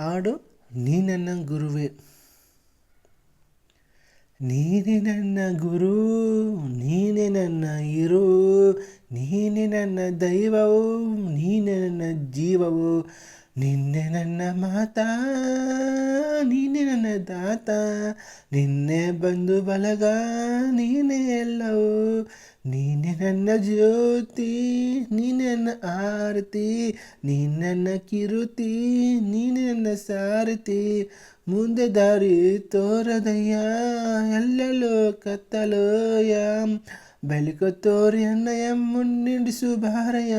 ಹಾಡು ನೀ ನನ್ನ ಗುರುವೆ. ನೀನೆ ನನ್ನ ಗುರು, ನೀನೆ ನನ್ನ ಇರು, ನೀನೆ ನನ್ನ ದೈವವು, ನೀನೆ ನನ್ನ ಜೀವವು, ನಿನ್ನೆ ನನ್ನ ಮಾತಾ, ನೀನೆ ನನ್ನ ದಾತ, ನಿನ್ನೆ ಬಂದು ಬಲಗ, ನೀನೆ ಎಲ್ಲವೂ, ನೀನೆ ನನ್ನ ಜ್ಯೋತಿ ನೀನೆ ನನ್ನ ಆರತಿ ನೀನೆ ನನ್ನ ಕಿರುತಿ ನೀನೆ ಸಾರತಿ ಮುಂದೆ ದಾರಿ ತೋರದಯ್ಯ ಎಲ್ಲೆಲ್ಲೋ ಕತ್ತಲೋಯ ಬೆಳಕು ತೋರಿ ಅನ್ನಯ ಮುನ್ನಿಡಿಸು ಭಾರಯ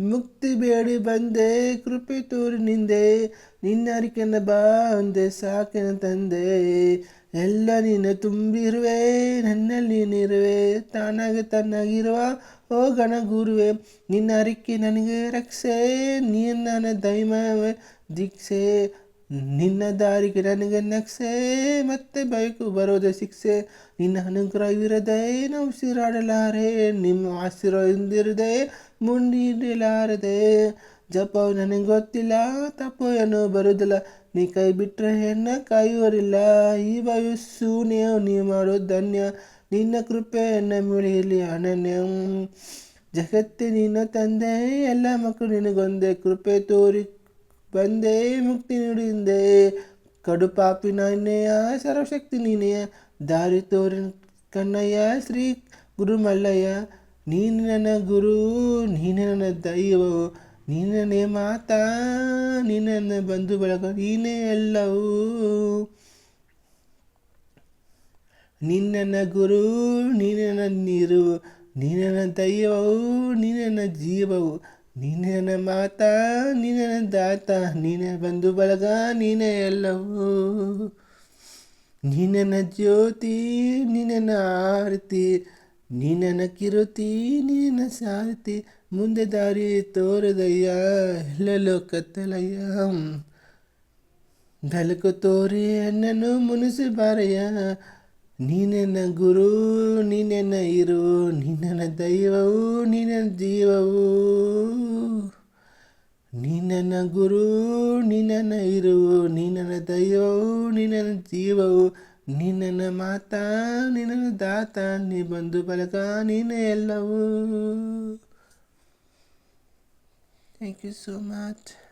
ಮುಕ್ತಿ ಬೇಡಿ ಬಂದೆ, ಕೃಪೆ ತೋರಿ ನಿಂದೆ. ನಿನ್ನ ಅರಿಕೆನ ಬಂದೆ, ಸಾಕಿನ ತಂದೆ. ಎಲ್ಲ ನೀನು ತುಂಬಿರುವೆ, ನನ್ನಲ್ಲಿ ನೀನಿರುವೆ ತಾನಾಗಿ ತನ್ನಾಗಿರುವ ಓ ಗಣ ಗುರುವೆ ನಿನ್ನ ಅರಿಕೆ ನನಗೆ ರಕ್ಷೆ. ನೀನು ನನ್ನ ದೈವ ದೀಕ್ಷೆ. ನಿನ್ನ ದಾರಿಗೆ ನನಗೆ ನಕ್ಷೆ ಮತ್ತೆ ಬೈಕು ಬರೋದೆ ಸಿಕ್ಸೆ. ನಿನ್ನ ಅನುಗ್ರಹವಿರದೆ ನಾವು ಉಸಿರಾಡಲಾರೆ ನಿಮ್ಮ ಆಶೀರ್ವಾದವಿರದೆ ಮುಂದಿಡಲಾರದೆ ಜಪ ನನಗೆ ಗೊತ್ತಿಲ್ಲ ತಪ್ಪು ಏನೋ ಬರೋದಿಲ್ಲ ನೀ ಕೈ ಬಿಟ್ಟರೆ ಹೆಣ್ಣ ಕಾಯುವರಿಲ್ಲ. ಈ ವಯಸ್ಸು ನೀವು, ನೀ ಮಾಡೋ ಧನ್ಯ. ನಿನ್ನ ಕೃಪೆ ಎನ್ನ ಮಿಳಿಯಲಿ ಅನನ್ಯ. ಜಗತ್ತೆ ನಿನ್ನ ತಂದೆ, ಎಲ್ಲ ಮಕ್ಕಳು ನಿನಗೊಂದೇ ಕೃಪೆ ತೋರಿ ಬಂದೆ ಮುಕ್ತಿ ನೀಡಿದೆ ಕಡುಪಾಪಿನ ಪಾಪಿ ನಾನೆಯ ಸರ್ವಶಕ್ತಿ ನೀನೆಯ ದಾರಿ ತೋರಿ ಕಣ್ಣಯ್ಯ ಶ್ರೀ ಗುರು ಮಲ್ಲಯ್ಯ ನೀನು ನನ್ನ ಗುರು, ನೀನು ನನ್ನ ದೈವವು ನೀನೇ ಮಾತಾ, ನೀನು ನನ್ನ ಬಂಧು ಬಳಗ, ನೀನೇ ಎಲ್ಲವೂ. ನಿನ್ನ ಗುರು, ನೀನೇ ನನ್ನ ನೀರು. ನೀನೇ ನನ್ನ ದೈವವು, ನೀನೇ ನನ್ನ ಜೀವವು. ನೀನೇ ನನ್ನ ಮಾತಾ ನೀನೇ ನನ್ನ ದಾತ ನೀನೇ ಬಂಧು ಬಳಗ ನೀನೇ ಎಲ್ಲವೂ ನೀನನ್ನ ಜ್ಯೋತಿ ನೀನನ್ನ ಆರತಿ ನೀನನ್ನ ಕಿರುತಿ ನೀನ ಸಾರತಿ ಮುಂದೆ ದಾರಿ ತೋರದಯ್ಯ ಎಲ್ಲೆಲ್ಲೋ ಕತ್ತಲಯ್ಯ ಬೆಲಕು ತೋರಿ ಅನ್ನನು ಮುನಿಸಿ ಬಾರಯ್ಯ ನೀನೆನ್ನ ಗುರು ನೀನೆನ್ನ ಇರು ನೀನನ್ನ ದೈವವು ನೀನ ಜೀವವು ನೀನನ್ನ ಗುರು ನೀನನ್ನ ಇರು ನೀನನ್ನ ದೈವವು ನೀನನ್ನ ಜೀವವು ನೀನನ್ನ ಮಾತಾ, ನಿನ್ನ ದಾತ, ನೀ ಬಂಧು ಬಳಗ ನೀನೇ ಎಲ್ಲವೂ. Thank you so much